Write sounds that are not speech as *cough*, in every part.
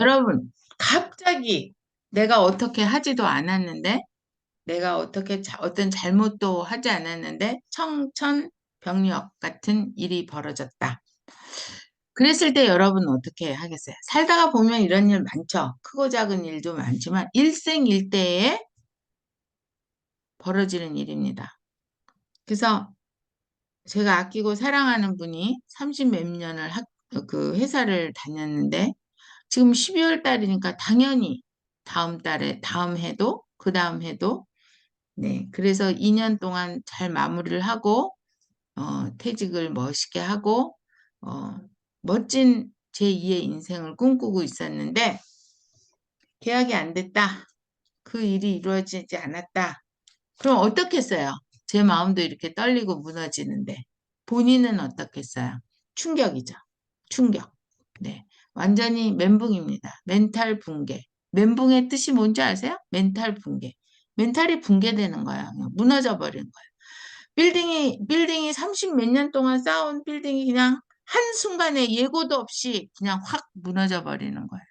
여러분, 갑자기 내가 어떻게 하지도 않았는데, 내가 어떻게 자- 어떤 잘못도 하지 않았는데, 청천벽력 같은 일이 벌어졌다. 그랬을 때 여러분은 어떻게 하겠어요? 살다가 보면 이런 일 많죠. 크고 작은 일도 많지만, 일생일대에 벌어지는 일입니다. 그래서 제가 아끼고 사랑하는 분이 30 몇 년을 학, 그 회사를 다녔는데, 지금 12월 달이니까 당연히 다음 달에, 다음 해도, 그 다음 해도, 네. 그래서 2년 동안 잘 마무리를 하고, 어, 퇴직을 멋있게 하고, 어, 멋진 제2의 인생을 꿈꾸고 있었는데, 계약이 안 됐다. 그 일이 이루어지지 않았다. 그럼 어떻겠어요? 제 마음도 이렇게 떨리고 무너지는데, 본인은 어떻겠어요? 충격이죠. 충격. 네. 완전히 멘붕입니다. 멘탈 붕괴. 멘붕의 뜻이 뭔지 아세요? 멘탈 붕괴. 멘탈이 붕괴되는. 그냥 무너져 버리는 거야. 빌딩이, 빌딩이 30 몇 년 동안 쌓은 빌딩이 그냥 한순간에 예고도 없이 그냥 확 무너져 버리는 거예요.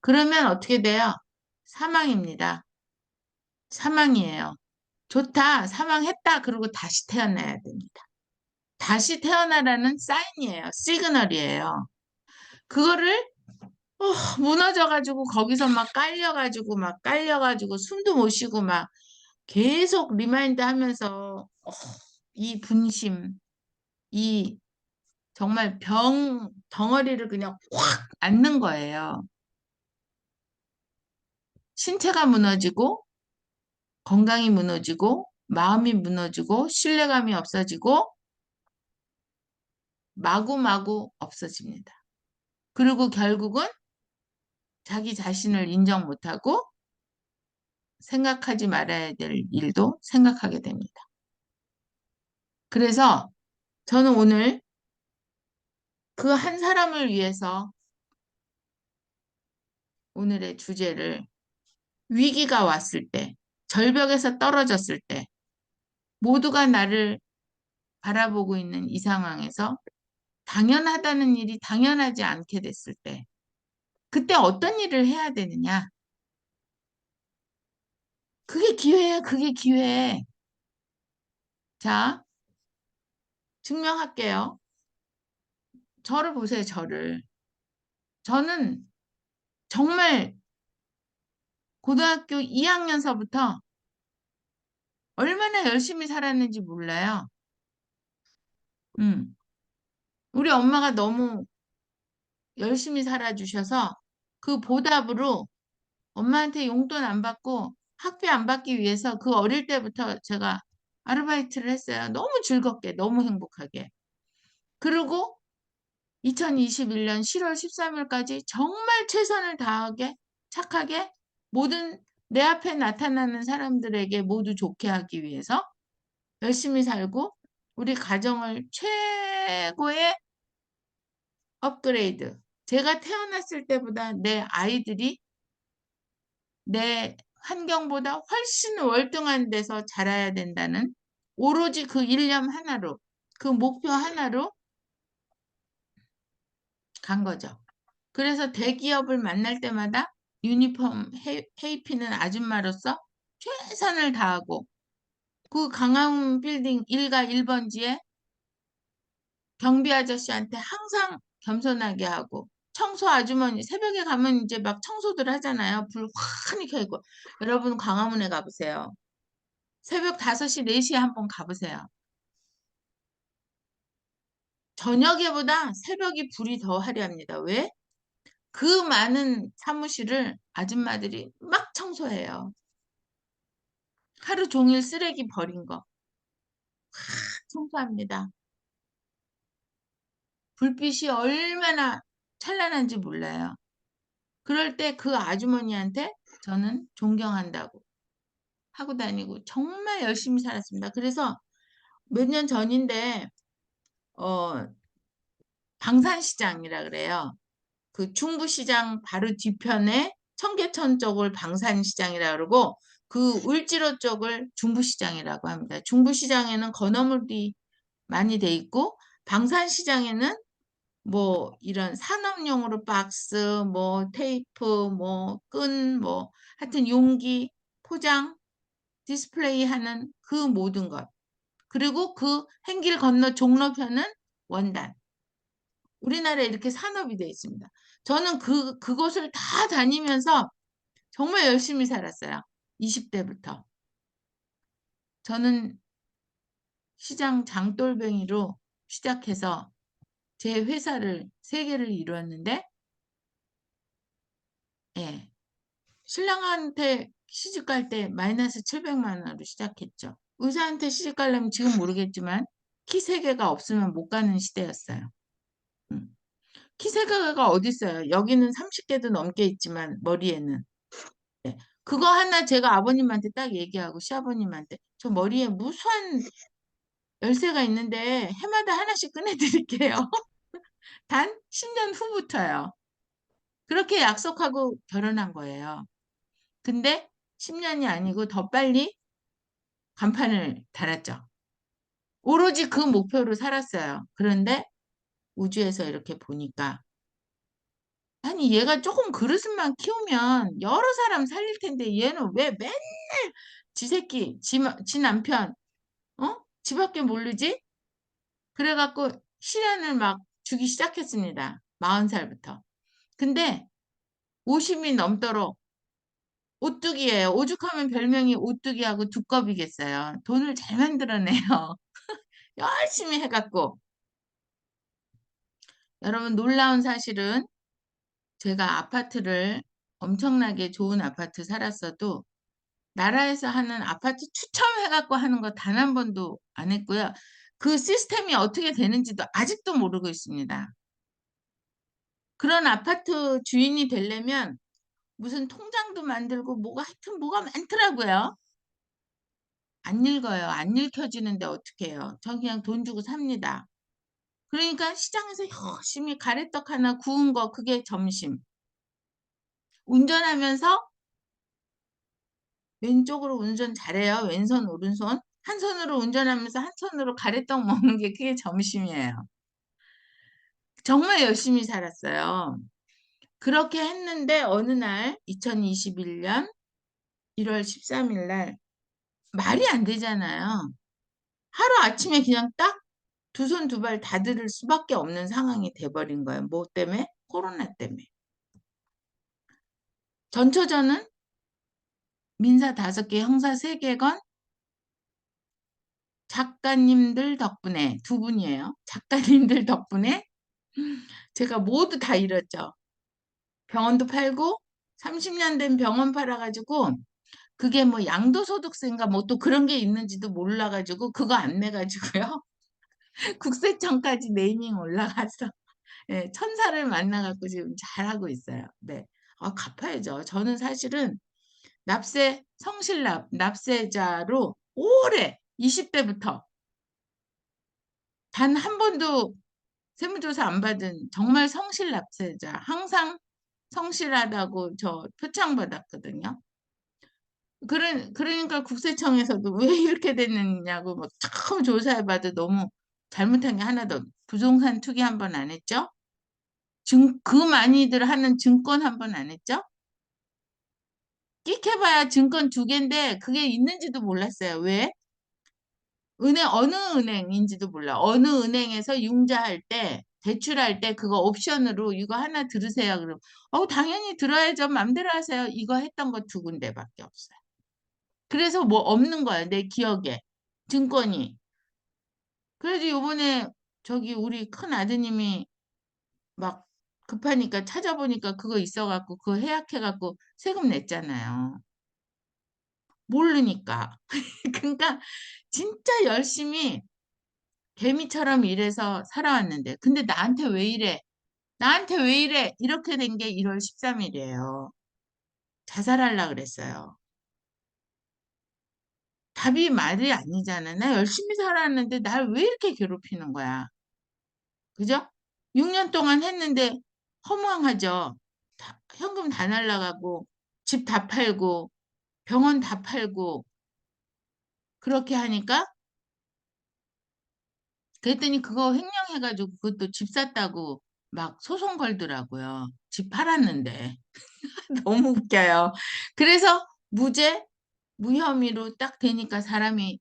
그러면 어떻게 돼요? 사망입니다. 사망이에요. 좋다. 사망했다. 그리고 다시 태어나야 됩니다. 다시 태어나라는 사인이에요. 시그널이에요. 그거를 어, 무너져가지고 거기서 막 깔려가지고 막 깔려가지고 숨도 못 쉬고 막 계속 리마인드 하면서 어, 이 분심, 이 정말 병 덩어리를 그냥 확 안는 거예요. 신체가 무너지고 건강이 무너지고 마음이 무너지고 신뢰감이 없어지고 마구마구 없어집니다. 그리고 결국은 자기 자신을 인정 못하고 생각하지 말아야 될 일도 생각하게 됩니다. 그래서 저는 오늘 그 한 사람을 위해서 오늘의 주제를 위기가 왔을 때, 절벽에서 떨어졌을 때, 모두가 나를 바라보고 있는 이 상황에서 당연하다는 일이 당연하지 않게 됐을 때, 그때 어떤 일을 해야 되느냐? 그게 기회예요, 그게 기회. 자, 증명할게요. 저를 보세요, 저를. 저는 정말 고등학교 2학년서부터 얼마나 열심히 살았는지 몰라요. 음. 우리 엄마가 너무 열심히 살아주셔서 그 보답으로 엄마한테 용돈 안 받고 학비 안 받기 위해서 그 어릴 때부터 제가 아르바이트를 했어요. 너무 즐겁게, 너무 행복하게. 그리고 2021년 7월 13일까지 정말 최선을 다하게 착하게 모든 내 앞에 나타나는 사람들에게 모두 좋게 하기 위해서 열심히 살고 우리 가정을 최고의 업그레이드. 제가 태어났을 때보다 내 아이들이 내 환경보다 훨씬 월등한 데서 자라야 된다는 오로지 그 일념 하나로, 그 목표 하나로 간 거죠. 그래서 대기업을 만날 때마다 유니폼 해, 입히는 아줌마로서 최선을 다하고 그 강화문 빌딩 1가 1번지에 경비 아저씨한테 항상 겸손하게 하고 청소 아주머니 새벽에 가면 이제 막 청소들 하잖아요. 불 환히 켜고 여러분 광화문에 가보세요. 새벽 5시, 4시에 한번 가보세요. 저녁에보다 새벽이 불이 더 화려합니다. 왜? 그 많은 사무실을 아줌마들이 막 청소해요. 하루 종일 쓰레기 버린 거. 청소합니다. 불빛이 얼마나 찬란한지 몰라요. 그럴 때 그 아주머니한테 저는 존경한다고 하고 다니고 정말 열심히 살았습니다. 그래서 몇 년 전인데 어 방산시장이라 그래요. 그 중부시장 바로 뒤편에 청계천 쪽을 방산시장이라 그러고 그 울지로 쪽을 중부시장이라고 합니다. 중부시장에는 건어물이 많이 돼 있고 방산시장에는 뭐 이런 산업용으로 박스, 뭐 테이프, 뭐 끈, 뭐 하여튼 용기, 포장, 디스플레이 하는 그 모든 것. 그리고 그 행길 건너 종로편은 원단. 우리나라에 이렇게 산업이 되어 있습니다. 저는 그, 그곳을 다 다니면서 정말 열심히 살았어요. 20대부터. 저는 시장 장돌뱅이로 시작해서 제 회사를 세 개를 이루었는데, 예. 신랑한테 시집 갈 때 마이너스 700만 원으로 시작했죠. 의사한테 시집 가려면 지금 모르겠지만 키 세 개가 없으면 못 가는 시대였어요. 음. 키세 개가 어디 있어요? 여기는 30개도 넘게 있지만 머리에는. 네. 그거 하나 제가 아버님한테 딱 얘기하고 시아버님한테 저 머리에 무수한 열쇠가 있는데 해마다 하나씩 *laughs* 꺼내드릴게요. 단 10년 후부터요. 그렇게 약속하고 결혼한 거예요. 근데 10년이 아니고 더 빨리 간판을 달았죠. 오로지 그 목표로 살았어요. 그런데 우주에서 이렇게 보니까 아니 얘가 조금 그릇만 키우면 여러 사람 살릴 텐데 얘는 왜 맨날 지 새끼, 지, 지 남편, 어? 지 밖에 모르지? 그래갖고 시련을 막 주기 시작했습니다. 40살부터. 근데 50이 넘도록 오뚜기예요. 오죽하면 별명이 오뚜기하고 두꺼비겠어요. 돈을 잘 만들어내요. *laughs* 열심히 해갖고. 여러분 놀라운 사실은 제가 아파트를 엄청나게 좋은 아파트 살았어도 나라에서 하는 아파트 추첨해갖고 하는 거 단 한 번도 안 했고요. 그 시스템이 어떻게 되는지도 아직도 모르고 있습니다. 그런 아파트 주인이 되려면 무슨 통장도 만들고 뭐가 하여튼 뭐가 많더라고요. 안 읽어요. 안 읽혀지는데 어떻게 해요? 전 그냥 돈 주고 삽니다. 그러니까 시장에서 열심히 가래떡 하나 구운 거 그게 점심. 운전하면서 왼쪽으로 운전 잘해요. 왼손 오른손. 한 손으로 운전하면서 한 손으로 가래떡 *laughs* 먹는 게 그게 점심이에요. 정말 열심히 살았어요. 그렇게 했는데 어느 날 2021년 1월 13일 날 말이 안 되잖아요. 하루 아침에 그냥 딱 두 손 두 발 다 들을 수밖에 없는 상황이 돼버린 거예요. 뭐 때문에? 코로나 때문에. 전처전은 민사 다섯 개, 형사 세 개건 작가님들 덕분에 두 분이에요. 작가님들 덕분에 제가 모두 다 잃었죠. 병원도 팔고 30년 된 병원 팔아가지고 그게 뭐 양도소득세인가 뭐 또 그런 게 있는지도 몰라가지고 그거 안 내가지고요. *laughs* 국세청까지 네이밍 올라가서 예, 천사를 만나갖고 지금 잘하고 있어요. 네. 아, 갚아야죠. 저는 사실은 납세, 성실납, 납세자로 오래 20대부터 단 한 번도 세무조사 안 받은 정말 성실 납세자. 항상 성실하다고 저 표창 받았거든요. 그러, 그러니까 국세청에서도 왜 *laughs* 이렇게 됐느냐고 막 처음 조사해봐도 너무 잘못한 게 하나도 없- 부동산 투기 한 번 안 했죠? 증, 그 많이들 하는 증권 한 번 안 했죠? 끽해봐야 증권 두 개인데 그게 있는지도 몰랐어요. 왜? 은행, 어느 은행인지도 몰라. 어느 은행에서 융자할 때, 대출할 때 그거 옵션으로 이거 하나 들으세요. 그럼, 어, 당연히 들어야죠. 맘대로 하세요. 이거 했던 거 두 군데밖에 없어요. 그래서 뭐 없는 거야. 내 기억에. 증권이. 그래도 요번에 저기 우리 큰 아드님이 막 급하니까 찾아보니까 그거 있어갖고 그거 해약해갖고 세금 냈잖아요. 모르니까. *laughs* 그러니까 진짜 열심히 개미처럼 일해서 살아왔는데 근데 나한테 왜 이래? 나한테 왜 이래? 이렇게 된 게 1월 13일이에요. 자살하려 그랬어요. 답이 말이 아니잖아. 나 열심히 살았는데 날 왜 이렇게 괴롭히는 거야? 그죠? 6년 동안 했는데 허무하죠. 다- 현금 다 날라가고 집 다 팔고 병원 다 팔고 그렇게 하니까 그랬더니 그거 횡령해가지고 그것도 집 샀다고 막 소송 걸더라고요. 집 팔았는데. *laughs* 너무 웃겨요. 그래서 무죄, 무혐의로 딱 되니까 사람이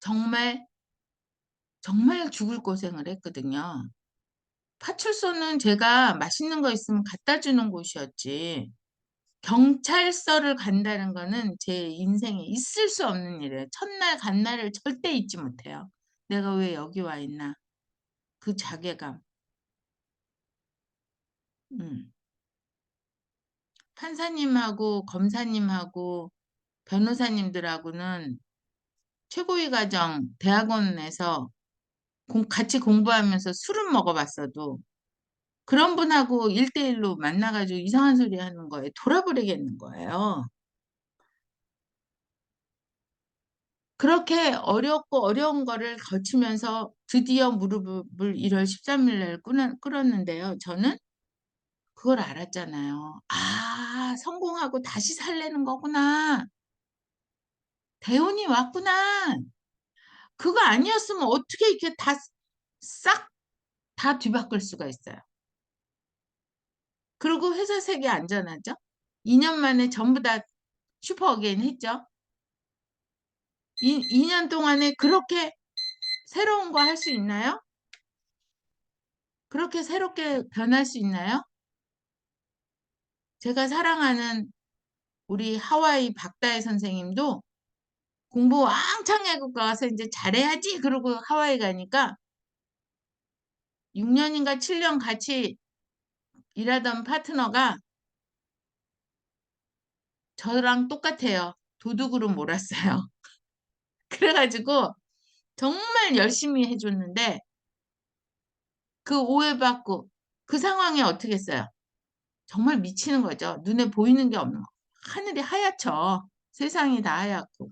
정말, 정말 죽을 고생을 했거든요. 파출소는 제가 맛있는 거 있으면 갖다 주는 곳이었지. 경찰서를 간다는 거는 제 인생에 있을 수 없는 일이에요. 첫날 간 날을 절대 잊지 못해요. 내가 왜 여기 와 있나. 그 자괴감. 음. 판사님하고 검사님하고 변호사님들하고는 최고위 과정 대학원에서 공- 같이 공부하면서 술은 먹어봤어도 그런 분하고 일대일로 만나가지고 이상한 소리 하는 거에 돌아버리겠는 거예요. 그렇게 어렵고 어려운 거를 거치면서 드디어 무릎을 1월 13일 날 꿇었는데요. 저는 그걸 알았잖아요. 아, 성공하고 다시 살래는 거구나. 대운이 왔구나. 그거 아니었으면 어떻게 이렇게 다 싹 다 뒤바꿀 수가 있어요. 그리고 회사 색이 안전하죠? 2년 만에 전부 다 슈퍼 어게인 했죠? 이, 2년 동안에 그렇게 새로운 거 할 수 있나요? 그렇게 새롭게 변할 수 있나요? 제가 사랑하는 우리 하와이 박다혜 선생님도 공부 왕창 하고 가서 이제 잘해야지 그러고 하와이 가니까 6년인가 7년 같이 일하던 파트너가 저랑 똑같아요. 도둑으로 몰았어요. *laughs* 그래가지고 정말 열심히 해줬는데 그 오해받고 그 상황에 어떻게 했어요? 정말 미치는 거죠. 눈에 보이는 게 없는 거. 하늘이 하얗죠. 세상이 다 하얗고.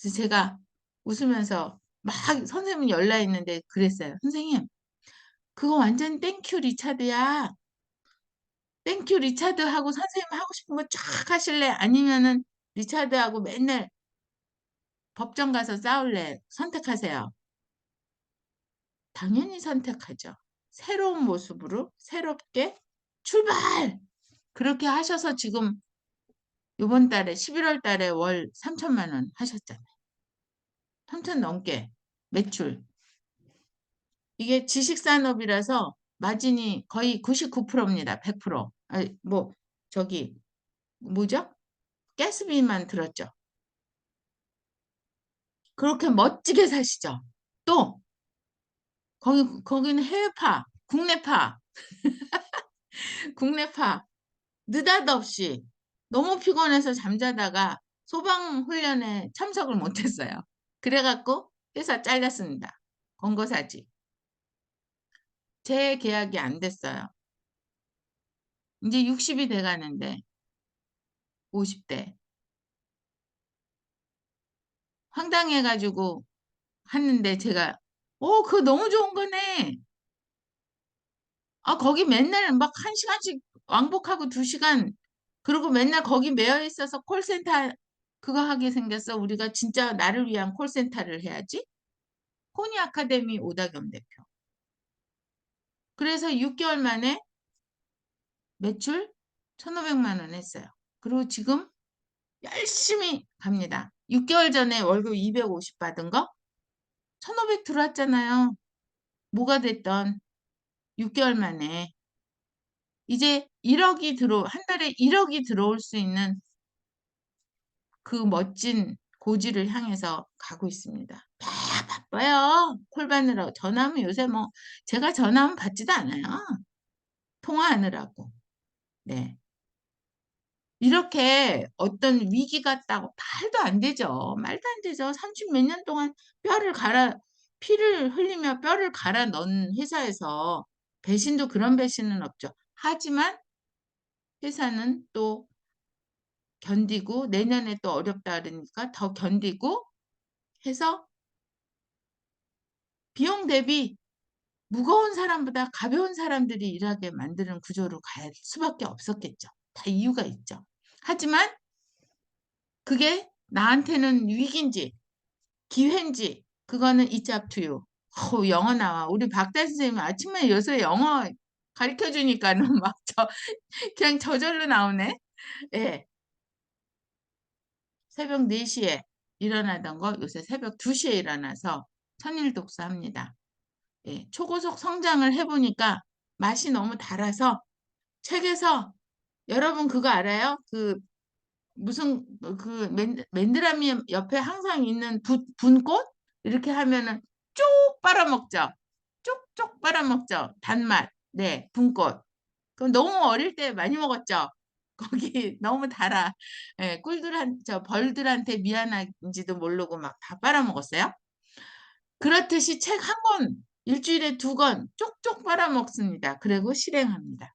그래서 제가 웃으면서 막 선생님 연락 있는데 그랬어요. 선생님, 그거 완전 땡큐 리차드야. 땡큐 리차드하고 선생님 하고 싶은 거 쫙 하실래? 아니면은 리차드하고 맨날 법정 가서 싸울래? 선택하세요. 당연히 선택하죠. 새로운 모습으로 새롭게 출발! 그렇게 하셔서 지금 이번 달에 11월 달에 월 3천만 원 하셨잖아요. 3천 넘게 매출. 이게 지식산업이라서 마진이 거의 99%입니다. 100%. 아니, 뭐 저기 뭐죠? 가스비만 들었죠. 그렇게 멋지게 사시죠. 또 거기 거기는 해외파, 국내파, *laughs* 국내파 느닷없이 너무 피곤해서 잠자다가 소방 훈련에 참석을 못했어요. 그래갖고 회사 잘렸습니다. 권고사직. 제 계약이 안 됐어요. 이제 60이 돼 가는데 50대. 황당해 가지고 했는데 제가 오, 그거 너무 좋은 거네. 아, 거기 맨날 막 한 시간씩 왕복하고 두 시간 그리고 맨날 거기 매여 있어서 콜센터 그거 하게 생겼어. 우리가 진짜 나를 위한 콜센터를 해야지. 코니 아카데미 오다겸 대표. 그래서 6개월 만에 매출 1,500만 원 했어요. 그리고 지금 열심히 갑니다. 6개월 전에 월급 250 받은 거 1,500 들어왔잖아요. 뭐가 됐던 6개월 만에 이제 1억이 들어 한 달에 1억이 들어올 수 있는 그 멋진 고지를 향해서 가고 있습니다. 다 바빠요. 콜 받느라고 전화하면 요새 뭐 제가 전화하면 받지도 않아요. 통화하느라고. 네. 이렇게 어떤 위기가 있다고 말도 안 되죠. 말도 안 되죠. 30 몇 년 동안 뼈를 갈아 피를 흘리며 뼈를 갈아 넣은 회사에서 배신도 그런 배신은 없죠. 하지만 회사는 또 견디고 내년에 또 어렵다 그러니까 더 견디고 해서 비용 대비 무거운 사람보다 가벼운 사람들이 일하게 만드는 구조로 갈 수밖에 없었겠죠. 다 이유가 있죠. 하지만 그게 나한테는 위기인지 기회인지 그거는 you. 어, 영어 나와. 우리 박달 선생님 아침에 요새 영어 가르쳐 주니까는 *laughs* 막 저, 그냥 저절로 나오네. 예. 새벽 4시에 일어나던 거 요새 새벽 2시에 일어나서 천일 독서합니다. 예. 초고속 성장을 해보니까 맛이 너무 달아서 책에서 여러분 그거 알아요? 그 무슨 그 맨, 맨드라미 옆에 항상 있는 부, 분꽃 이렇게 하면은 쭉 빨아먹죠. 쪽쪽 빨아먹죠. 단맛. 네, 분꽃. 그럼 너무 어릴 때 많이 먹었죠. *laughs* 거기 너무 달아. 예, 꿀들한 저 벌들한테 미안한지도 모르고 막 다 빨아먹었어요. 그렇듯이 책 한 권, 일주일에 두 권 쪽쪽 빨아먹습니다. 그리고 실행합니다.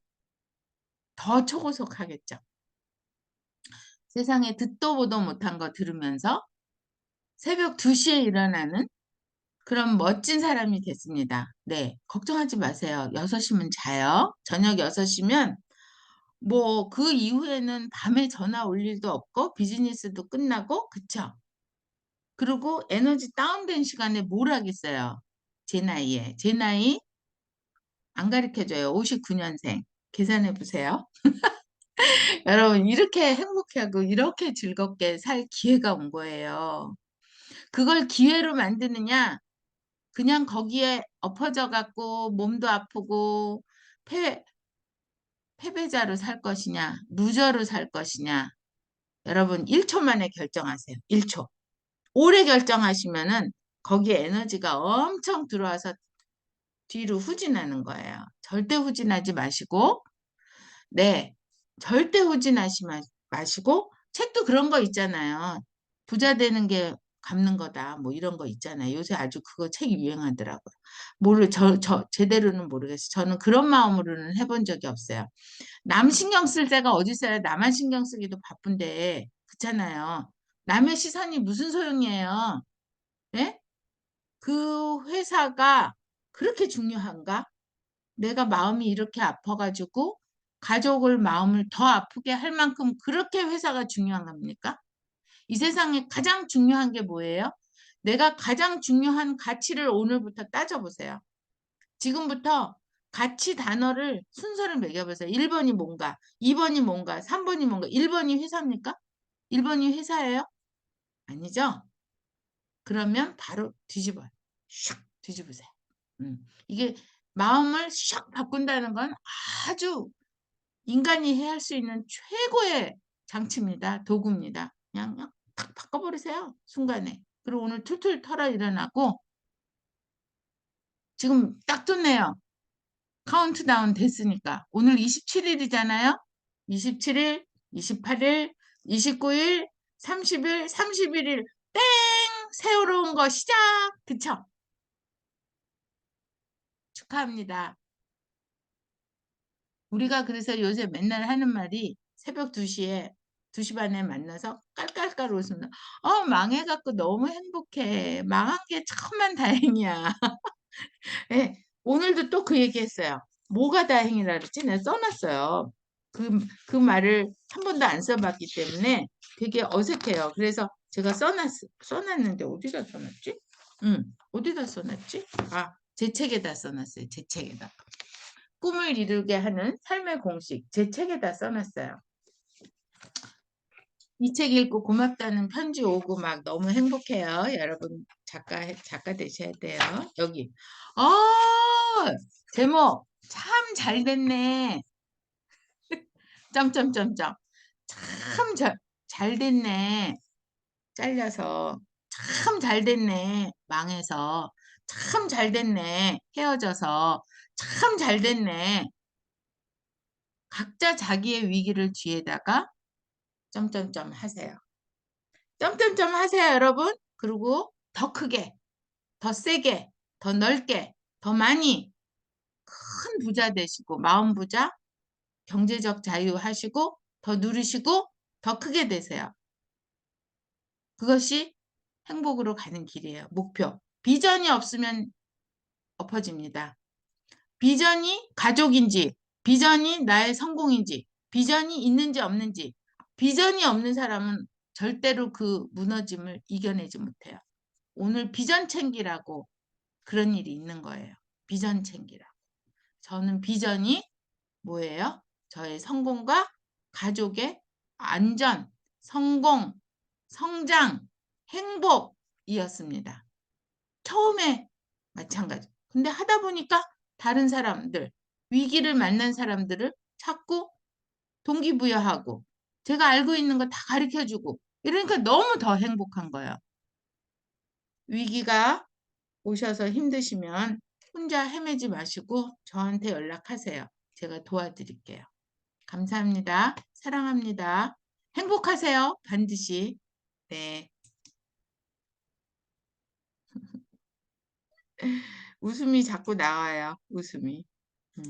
더 초고속하겠죠. 세상에 듣도 보도 못한 거 들으면서 새벽 2시에 일어나는 그런 멋진 사람이 됐습니다. 네, 걱정하지 마세요. 6시면 자요. 저녁 6시면 뭐 그 이후에는 밤에 전화 올 일도 없고 비즈니스도 끝나고 그쵸? 그리고 에너지 다운된 시간에 뭘 하겠어요? 제 나이에. 제 나이 안 가르쳐줘요. 59년생. 계산해 보세요. *laughs* 여러분 이렇게 행복하고 이렇게 즐겁게 살 기회가 온 거예요. 그걸 기회로 만드느냐? 그냥 거기에 엎어져 갖고 몸도 아프고 패, 패배자로 살 것이냐, 루저로 살 것이냐. 여러분 1초 만에 결정하세요. 1초. 오래 결정하시면은 거기에 에너지가 엄청 들어와서 뒤로 후진하는 거예요. 절대 후진하지 마시고, 네, 절대 후진하지 마- 마시고, 책도 그런 거 있잖아요. 부자 되는 게 갚는 거다. 뭐 이런 거 있잖아요. 요새 아주 그거 책이 유행하더라고요. 모르, 저, 저, 제대로는 모르겠어요. 저는 그런 마음으로는 해본 적이 없어요. 남 신경 쓸 데가 어디 있어요? 나만 신경 쓰기도 바쁜데. 그렇잖아요. 남의 시선이 무슨 소용이에요? 예? 그 회사가 그렇게 중요한가? 내가 마음이 이렇게 아파가지고 가족을 마음을 더 아프게 할 만큼 그렇게 회사가 중요한 겁니까? 이 세상에 가장 중요한 게 뭐예요? 내가 가장 중요한 가치를 오늘부터 따져보세요. 지금부터 가치 단어를 순서를 매겨보세요. 1번이 뭔가, 2번이 뭔가, 3번이 뭔가, 1번이 회사입니까? 1번이 회사예요? 아니죠? 그러면 바로 뒤집어요. 슉 뒤집으세요. 음. 이게 마음을 샥 바꾼다는 건 아주 인간이 해야 할 수 있는 최고의 장치입니다. 도구입니다. 그냥, 그냥 탁 바꿔버리세요. 순간에. 그리고 오늘 툴툴 털어 일어나고 지금 딱 좋네요. 카운트다운 됐으니까. 오늘 27일이잖아요. 27일, 28일, 29일, 30일, 31일 땡! 새로운 거 시작! 그쵸? 축하합니다. 우리가 그래서 요새 맨날 하는 말이 새벽 2시에 2시 반에 만나서 깔깔깔 웃으면 어 망해갖고 너무 행복해. 망한 게 천만 다행이야. 네, *laughs* 오늘도 또 그 얘기했어요. 뭐가 다행이라 그랬지? 내가 써놨어요. 그, 그 말을 한 번도 안 써봤기 때문에 되게 어색해요. 그래서 제가 써놨, 써놨는데 어디다 써놨지? 응, 어디다 써놨지? 아, 제 책에다 써놨어요. 제 책에다. 꿈을 이루게 하는 삶의 공식 제 책에다 써놨어요. 이 책 읽고 고맙다는 편지 오고 막 너무 행복해요. 여러분 작가 작가 되셔야 돼요. 여기 아 제목 참 잘 됐네. 점점점점 참잘 됐네. 잘려서 참 잘 됐네. 망해서 참 잘 됐네. 헤어져서 참 잘 됐네. 각자 자기의 위기를 뒤에다가 점점점 하세요. 점점점 하세요, 여러분. 그리고 더 크게, 더 세게, 더 넓게, 더 많이 큰 부자 되시고 마음 부자, 경제적 자유 하시고 더 누리시고 더 크게 되세요. 그것이 행복으로 가는 길이에요. 목표. 비전이 없으면 엎어집니다. 비전이 가족인지, 비전이 나의 성공인지, 비전이 있는지 없는지, 비전이 없는 사람은 절대로 그 무너짐을 이겨내지 못해요. 오늘 비전 챙기라고 그런 일이 있는 거예요. 비전 챙기라고. 저는 비전이 뭐예요? 저의 성공과 가족의 안전, 성공, 성장, 행복이었습니다. 처음에 마찬가지. 근데 하다 보니까 다른 사람들, 위기를 만난 사람들을 자꾸 동기부여하고 제가 알고 있는 거 다 가르쳐주고 이러니까 너무 더 행복한 거예요. 위기가 오셔서 힘드시면 혼자 헤매지 마시고 저한테 연락하세요. 제가 도와드릴게요. 감사합니다. 사랑합니다. 행복하세요. 반드시. 네. *laughs* 웃음이 자꾸 나와요. 웃음이.